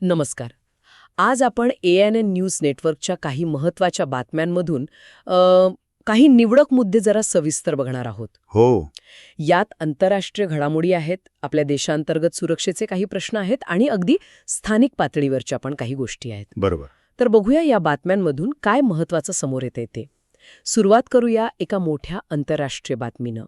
नमस्कार. आज आपण ए एन एन न्यूज नेटवर्कच्या काही महत्त्वाच्या बातम्यांमधून काही निवडक मुद्दे जरा सविस्तर बघणार आहोत. हो. यात आंतरराष्ट्रीय घडामोडी आहेत आपल्या देशांतर्गत सुरक्षेचे काही प्रश्न आहेत आणि अगदी स्थानिक पातळीवरच्या पण काही गोष्टी आहेत. बरोबर. तर बघूया या बातम्यांमधून काय महत्वाचं समोर येते ते. सुरुवात करूया एका मोठ्या आंतरराष्ट्रीय बातमीनं.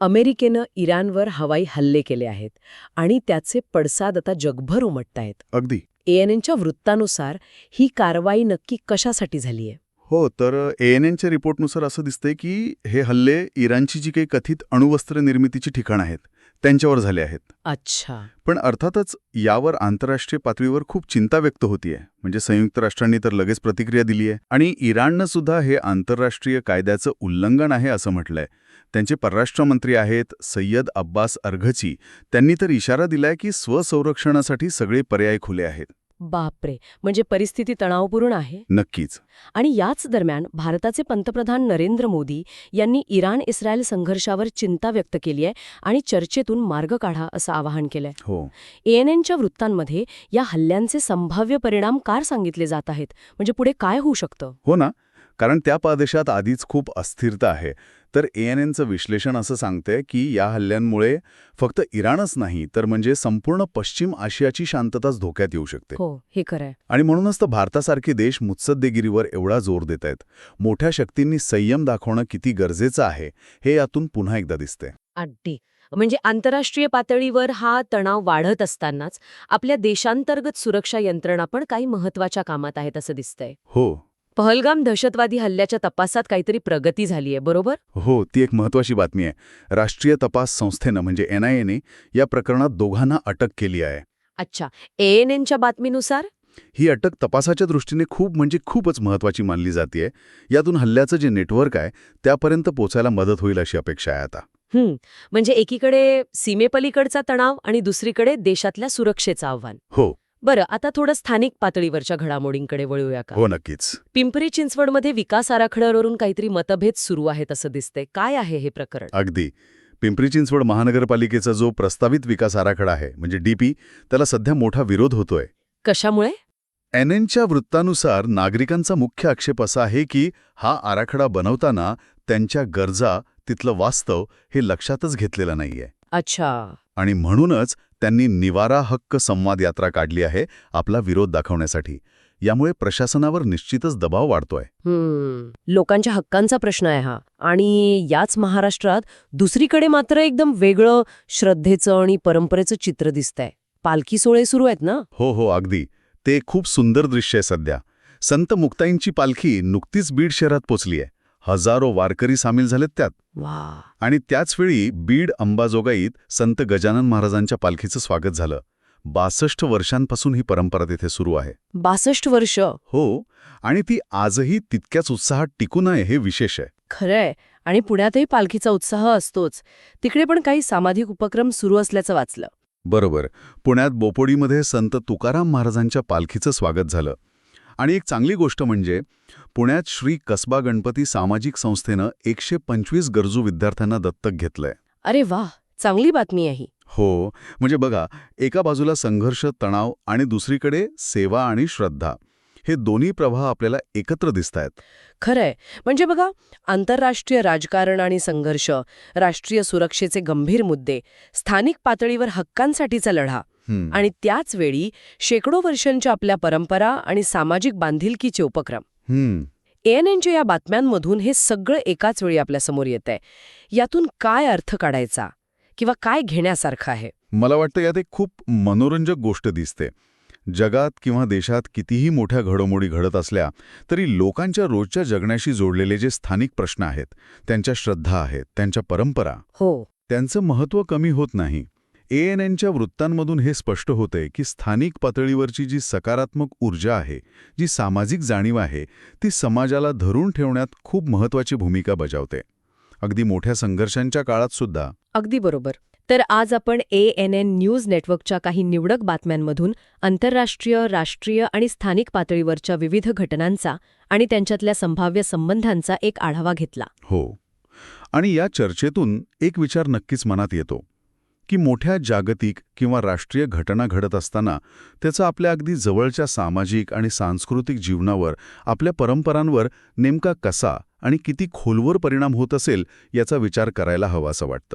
अमेरिकेनं इराणवर हवाई हल्ले केले आहेत आणि त्याचे पडसाद आता जगभर उमटतायत अगदी. एएनएनच्या वृत्तानुसार ही कारवाई नक्की कशासाठी झालीय हो तर ए एन एनच्या रिपोर्टनुसार असं दिसतंय की हे हल्ले इराणची जी काही कथित अणुवस्त्र निर्मितीची ठिकाणं आहेत त्यांच्यावर झाले आहेत. अच्छा. पण अर्थातच यावर आंतरराष्ट्रीय पातळीवर खूप चिंता व्यक्त होतीये. म्हणजे संयुक्त राष्ट्रांनी तर लगेच प्रतिक्रिया दिली आहे आणि इराणनं सुद्धा हे आंतरराष्ट्रीय कायद्याचं उल्लंघन आहे असं म्हटलंय. त्यांचे परराष्ट्र मंत्री आहेत सय्यद अब्बास अर्घची. त्यांनी तर इशारा दिलाय की स्वसंरक्षणासाठी सगळे पर्याय खुले आहेत. बापरे! म्हणजे परिस्थिती तणावपूर्ण आहे? नक्कीच. आणि याच दरम्यान भारताचे पंतप्रधान नरेंद्र मोदी यांनी इराण इस्रायल संघर्षावर चिंता व्यक्त केली आहे आणि चर्चेतून मार्ग काढा असं आवाहन केलंय. हो. एएनएनच्या वृत्तांमध्ये या हल्ल्यांचे संभाव्य परिणाम कार सांगितले जात आहेत? म्हणजे पुढे काय होऊ शकतं? हो ना. कारण त्या प्रदेशात आधीच खूप अस्थिरता आहे. तर ए एन एनचं विश्लेषण असं सांगतंय की या हल्ल्यांमुळे फक्त इराणच नाही तर म्हणजे संपूर्ण पश्चिम आशियाची शांतताच धोक्यात येऊ शकते. हो हे खरंय. आणि म्हणूनच तर भारतासारखे देश मुत्सद्देगिरीवर एवढा जोर देत आहेत मोठ्या शक्तींनी संयम दाखवणं किती गरजेचं आहे हे यातून पुन्हा एकदा दिसते अगदी. म्हणजे आंतरराष्ट्रीय पातळीवर हा तणाव वाढत असतानाच आपल्या देशांतर्गत सुरक्षा यंत्रणा पण काही महत्त्वाच्या कामात आहेत असं दिसतंय. हो. पहलगाम दहशतवादी हल्ल्याच्या तपासात काहीतरी प्रगती झालीय बरोबर? हो ती एक महत्वाची बातमी आहे. राष्ट्रीय तपास संस्थेनं म्हणजे एन आय एने या प्रकरणात दोघांना अटक केली आहे. अच्छा. एएनएनच्या बातमीनुसार? ही अटक तपासाच्या दृष्टीने खूप म्हणजे खूपच महत्वाची मानली जाते यातून हल्ल्याचं जे नेटवर्क आहे त्यापर्यंत पोचायला मदत होईल अशी अपेक्षा आहे आता. म्हणजे एकीकडे सीमेपलीकडचा तणाव आणि दुसरीकडे देशातल्या सुरक्षेचं आव्हान. हो. बरं आता थोडं स्थानिक पातळीवरच्या घडामोडींकडे वळूया का? हो नक्कीच. पिंपरी चिंचवडमध्ये विकास आराखड्यावरून काहीतरी मतभेद सुरू आहेत असं दिसतंय. काय आहे हे प्रकरण? अगदी. पिंपरी चिंचवड महानगरपालिकेचा जो प्रस्तावित विकास आराखडा आहे म्हणजे डीपी त्याला सध्या मोठा विरोध होतोय. कशामुळे? एन एनच्या वृत्तानुसार नागरिकांचा मुख्य आक्षेप असा आहे की हा आराखडा बनवताना त्यांच्या गरजा तिथलं वास्तव हे लक्षातच घेतलेलं नाहीये. अच्छा. आणि म्हणूनच त्यांनी निवारा हक्क संवाद यात्रा काढली आहे आपला विरोध दाखवण्यासाठी. यामुळे प्रशासनावर निश्चितच दबाव वाढतोय. लोकांच्या हक्कांचा प्रश्न आहे हा. आणि याच महाराष्ट्रात दुसरीकडे मात्र एकदम वेगळं श्रद्धेचं आणि परंपरेचं चित्र दिसतंय. पालखी सोहळे सुरू आहेत ना? हो हो अगदी. ते खूप सुंदर दृश्य आहे सध्या. संत मुक्ताईंची पालखी नुकतीच बीड शहरात पोचली आहे. हजारो वारकरी सामील झालेत त्यात. वा आणि त्याचवेळी बीड अंबाजोगाईत संत गजानन महाराजांच्या पालखीचं स्वागत झालं. बासष्ट वर्षांपासून ही परंपरा तिथे सुरू आहे. बासष्ट वर्ष? हो आणि ती आजही तितक्याच उत्साहात टिकून आहे हे विशेष आहे. खरंय. आणि पुण्यातही पालखीचा उत्साह असतोच. तिकडे पण काही सामाजिक उपक्रम सुरू असल्याचं वाचलं. बरोबर. पुण्यात बोपोडीमध्ये संत तुकाराम महाराजांच्या पालखीचं स्वागत झालं. आणि एक चांगली गोष्ट म्हणजे पुण्यात श्री कसबा गणपती सामाजिक संस्थेनं एकशे पंचवीस गरजू विद्यार्थ्यांना दत्तक घेतलंय. अरे वा चांगली बातमी आहे ही. हो म्हणजे बघा एका बाजूला संघर्ष तणाव आणि दुसरीकडे सेवा आणि श्रद्धा. हे दोन्ही प्रवाह आपल्याला एकत्र दिसतायत. खरंय. म्हणजे बघा आंतरराष्ट्रीय राजकारण आणि संघर्ष राष्ट्रीय सुरक्षेचे गंभीर मुद्दे स्थानिक पातळीवर हक्कांसाठीचा लढा. आणि त्याच वेळी शेकडो वर्षांच्या आपल्या परंपरा आणि सामाजिक बांधिलकीचे उपक्रम. एएनएनच्या या बातम्यांमधून हे सगळं एकाच वेळी आपल्यासमोर येत आहे यातून काय अर्थ काढायचा? किंवा काय घेण्यासारखं आहे? मला वाटतं यात एक खूप मनोरंजक गोष्ट दिसते. जगात किंवा देशात कितीही मोठ्या घडोमोडी घडत असल्या तरी लोकांच्या रोजच्या जगण्याशी जोडलेले जे स्थानिक प्रश्न आहेत त्यांच्या श्रद्धा आहेत त्यांच्या परंपरा हो. त्यांचं महत्त्व कमी होत नाही. ए एन एनच्या वृत्तांमधून हे स्पष्ट होतंय की स्थानिक पातळीवरची जी सकारात्मक ऊर्जा आहे जी सामाजिक जाणीव आहे ती समाजाला धरून ठेवण्यात खूप महत्त्वाची भूमिका बजावते. अगदी मोठ्या संघर्षांच्या काळात सुद्धा. अगदी बरोबर. तर आज आपण ए एन एन न्यूज नेटवर्कच्या काही निवडक बातम्यांमधून आंतरराष्ट्रीय राष्ट्रीय आणि स्थानिक पातळीवरच्या विविध घटनांचा आणि त्यांच्यातल्या संभाव्य संबंधांचा एक आढावा घेतला. हो. आणि या चर्चेतून एक विचार नक्कीच मनात येतो. की मोठ्या जागतिक किंवा राष्ट्रीय घटना घडत असताना त्याचा आपल्या अगदी जवळच्या सामाजिक आणि सांस्कृतिक जीवनावर आपल्या परंपरांवर नेमका कसा आणि किती खोलवर परिणाम होत असेल याचा विचार करायला हवा असं वाटतं.